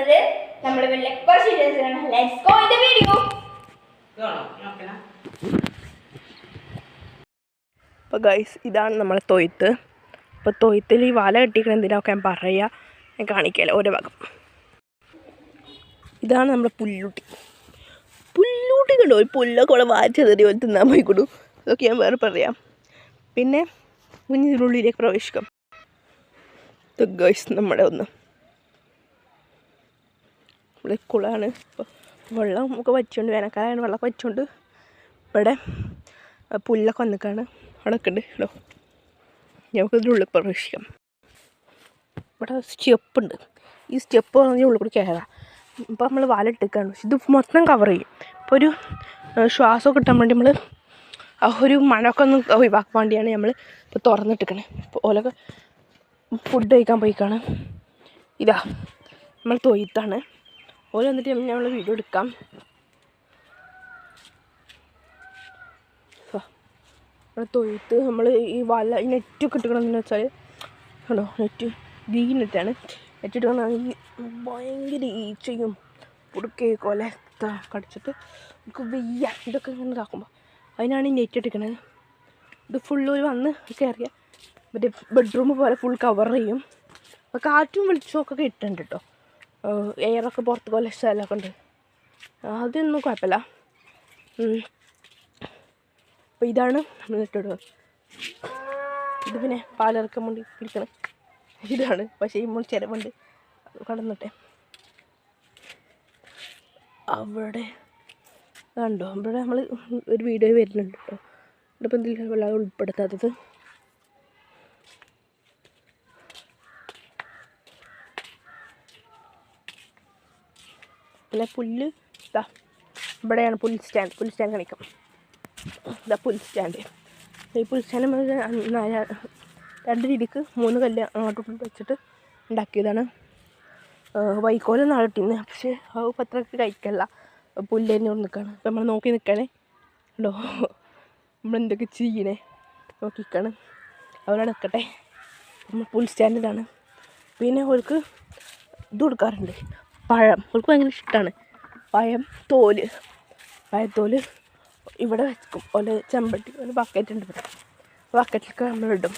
വന്നിരിക്കുന്നത് നമ്മൾ let's go in the video അപ്പോൾ ഗൈസ് ഇതാണ്? നമ്മളെ തൊയ്ത്ത്. അപ്പോൾ തൊയ്ത്തിൽ ഈ വല കെട്ടിക്കണ എന്തിനൊക്കെ ഞാൻ പറയുക ഞാൻ കാണിക്കാമല്ലോ ഓരോ ഭാഗം. ഇതാണ് നമ്മുടെ പുല്ലൂട്ടി. പുല്ലൂട്ടി കണ്ടോ? ഒരു പുല്ലൊക്കെ ഇവിടെ വായിച്ചെറിയ പോലെ തിന്നാൻ പോയിക്കൊടു. അതൊക്കെ ഞാൻ വേറെ പറയാം. പിന്നെ കുഞ്ഞിനുള്ളിലേക്ക് പ്രവേശിക്കാം. ഗൈസ് നമ്മുടെ ഒന്ന്. ഇവിടെ കുളമാണ് വെള്ളം ഒക്കെ വച്ചുകൊണ്ട് വേനൽക്കാലമാണ് വെള്ളം വച്ചുകൊണ്ട് ഇവിടെ പുല്ലൊക്കെ വന്നിക്കാണ്. അവിടെ ഒക്കെ ഉണ്ട് കേട്ടോ നമുക്ക് ഇതിന്റെ ഉള്ളിൽ പ്രവേശിക്കാം. ഇവിടെ സ്റ്റെപ്പുണ്ട്. ഈ സ്റ്റെപ്പ് പറഞ്ഞാൽ ഉള്ളിൽ കൂടി കയറാം. ഇപ്പോൾ നമ്മൾ വാലിട്ടിക്കാണ്. ഇത് മൊത്തം കവർ ചെയ്യും. ഇപ്പോൾ ഒരു ശ്വാസമൊക്കെ ശ്വാസം കിട്ടാൻ വേണ്ടി നമ്മൾ ഒരു മണമൊക്കെ ഒന്ന് ഒഴിവാക്കാൻ വേണ്ടിയാണ് നമ്മൾ ഇപ്പോൾ തുറന്നിട്ടിക്കണേ ഇപ്പോൾ ഓലൊക്കെ ഫുഡ് കഴിക്കാൻ പോയിക്കാണ്. ഇതാ നമ്മൾ തൊയ്ത്താണ് ഓല വന്നിട്ട് നമ്മൾ വീഡിയോ എടുക്കാം. തൊഴുത്ത് നമ്മൾ ഈ വല ഈ നെറ്റൊക്കെ ഇട്ടുകൊണ്ടെന്ന് വെച്ചാൽ കണ്ടോ നെറ്റ് ഗ്രീൻ നെറ്റാണ് നെറ്റ് ഇട്ടുകൊണ്ട് ഈ ഭയങ്കര ഈച്ചയും പുടുക്കേ കൊല കടിച്ചിട്ട് നമുക്ക് വെയ്യ. ഇതൊക്കെ ഇങ്ങനെ ഇതാക്കുമ്പോൾ അതിനാണ് ഈ നെറ്റ് എടുക്കണത് ഇത് ഫുള്ള് ഒരു വന്ന് കയറിയ മറ്റേ ബെഡ്റൂം പോലെ ഫുൾ കവർ ചെയ്യും. അപ്പോൾ കാറ്റും വെളിച്ചവും ഒക്കെ കിട്ടുന്നുണ്ട് കേട്ടോ എയറൊക്കെ പുറത്ത് പോലെ സ്ഥലമൊക്കെ ഉണ്ട് അതൊന്നും കുഴപ്പമില്ല. അപ്പം ഇതാണ് നമ്മൾ നെറ്റിടുക ഇത് പിന്നെ പാലിറക്കാൻ വേണ്ടി പിടിക്കണം. ഇതാണ്. പക്ഷേ ഈ മുൾ ചിലവുണ്ട് കടന്നിട്ടെ. അവിടെ കണ്ടോ? ഇവിടെ നമ്മൾ ഒരു വീഡിയോ വരുന്നുണ്ട് കേട്ടോ. ഇവിടെ ഇപ്പം എന്തെങ്കിലും വെള്ളം ഉൾപ്പെടുത്താത്തത്. പിന്നെ പുല്ല് ഇതാ ഇവിടെയാണ് പുൽ സ്റ്റാൻഡ്. പുൽ സ്റ്റാൻഡ് കണിക്കും. ഇതാ പുൽ സ്റ്റാൻഡ്. ഈ പുൽ സ്റ്റാൻഡ് രണ്ട് രീതിക്ക് മൂന്ന് കല്ല് അങ്ങോട്ടും വെച്ചിട്ട് ഉണ്ടാക്കിയതാണ്. വൈക്കോൽ നാളെ പക്ഷേ അത് പത്രമൊക്കെ കഴിക്കല്ല. പുല്ല് തന്നെ നിൽക്കുകയാണ് അപ്പം നമ്മൾ നോക്കി നിൽക്കണേ. ഉണ്ടോ നമ്മളെന്തൊക്കെ ചെയ്യണേ? നോക്കിക്കാണ്. അവിടെ നിൽക്കട്ടെ. നമ്മൾ പുൽ സ്റ്റാൻഡ് ഇതാണ്. പിന്നെ അവർക്ക് ഇത് കൊടുക്കാറുണ്ട്. പഴം. അവർക്ക് ഭയങ്കര ഇഷ്ടമാണ് പഴം തോൽ. പഴത്തോൽ ഇവിടെ വെക്കും. ഒരു ചെമ്പട്ടി ഒരു ബക്കറ്റ് ഉണ്ട് ഇവിടെ. ബക്കറ്റിലൊക്കെ നമ്മളിടും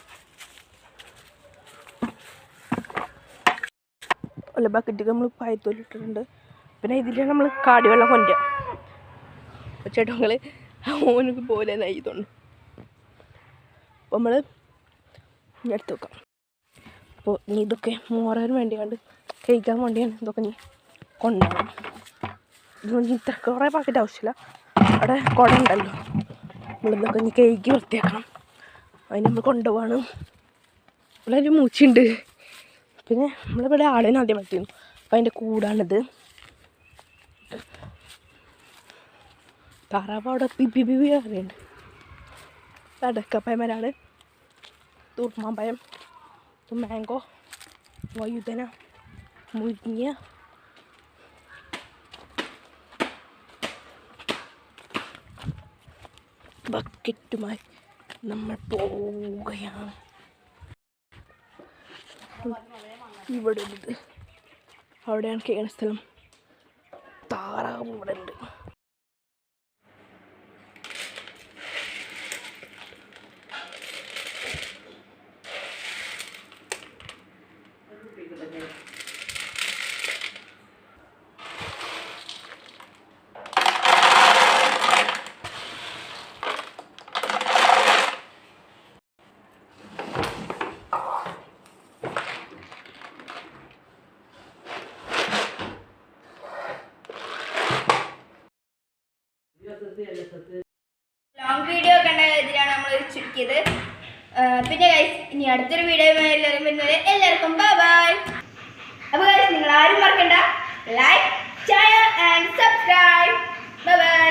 അല്ല ബക്കറ്റിൽ നമ്മൾ പഴത്തോൽ ഇട്ടിട്ടുണ്ട്. പിന്നെ ഇതിൽ നമ്മൾ കാടിവെള്ളം കൊണ്ടുക ചേട്ടങ്ങൾ ഓനക്ക് പോലെ നെയ്തുണ്ട് അപ്പോൾ നമ്മൾ എടുത്ത് വെക്കാം. അപ്പോൾ ഇനി ഇതൊക്കെ മോറാൻ വേണ്ടിയാണ്ട് കഴിക്കാൻ വേണ്ടിയാണ് ഇതൊക്കെ കൊണ്ടുപോകണം ഇതുകൊണ്ട് ഇത്ര കുറേ പാക്കറ്റ് ആവശ്യമില്ല. അവിടെ കുട ഉണ്ടല്ലോ നമ്മളിന്നൊക്കെ ഇനി കേക്ക് വൃത്തിയാക്കണം. അതിന് നമ്മൾ കൊണ്ടുപോവാണ്. ഇവിടെ ഒരു പിന്നെ നമ്മളിവിടെ ആളിനെ ആദ്യം പറ്റിയിരുന്നു. അപ്പം അതിന്റെ കൂടാണിത്. താറാവ് അവിടെ പിപ്പി പിപ്പി അറിയുന്നുണ്ട് അടക്കപ്പയമരാണ് തൂർമാമ്പയം മാംഗോ വയുതന മുരിങ്ങ ബക്കറ്റുമായി നമ്മൾ പോവുകയാണ്. ഇവിടെ ഉണ്ട് അവിടെയാണ് കേണ സ്ഥലം താറാവ് ഇവിടെ ഉണ്ട് ലോങ് വീഡിയോ കണ്ട ഇതിലാണ് നമ്മൾ ചുരുക്കിയത് ആ, പിന്നെ ഗൈസ് ഇനി അടുത്തൊരു വീഡിയോ എല്ലാവരും വരുന്നത് എല്ലാവർക്കും ബൈ അപ്പോൾ ഗൈസ് നിങ്ങൾ ആരും മറക്കണ്ട. Like share and subscribe bye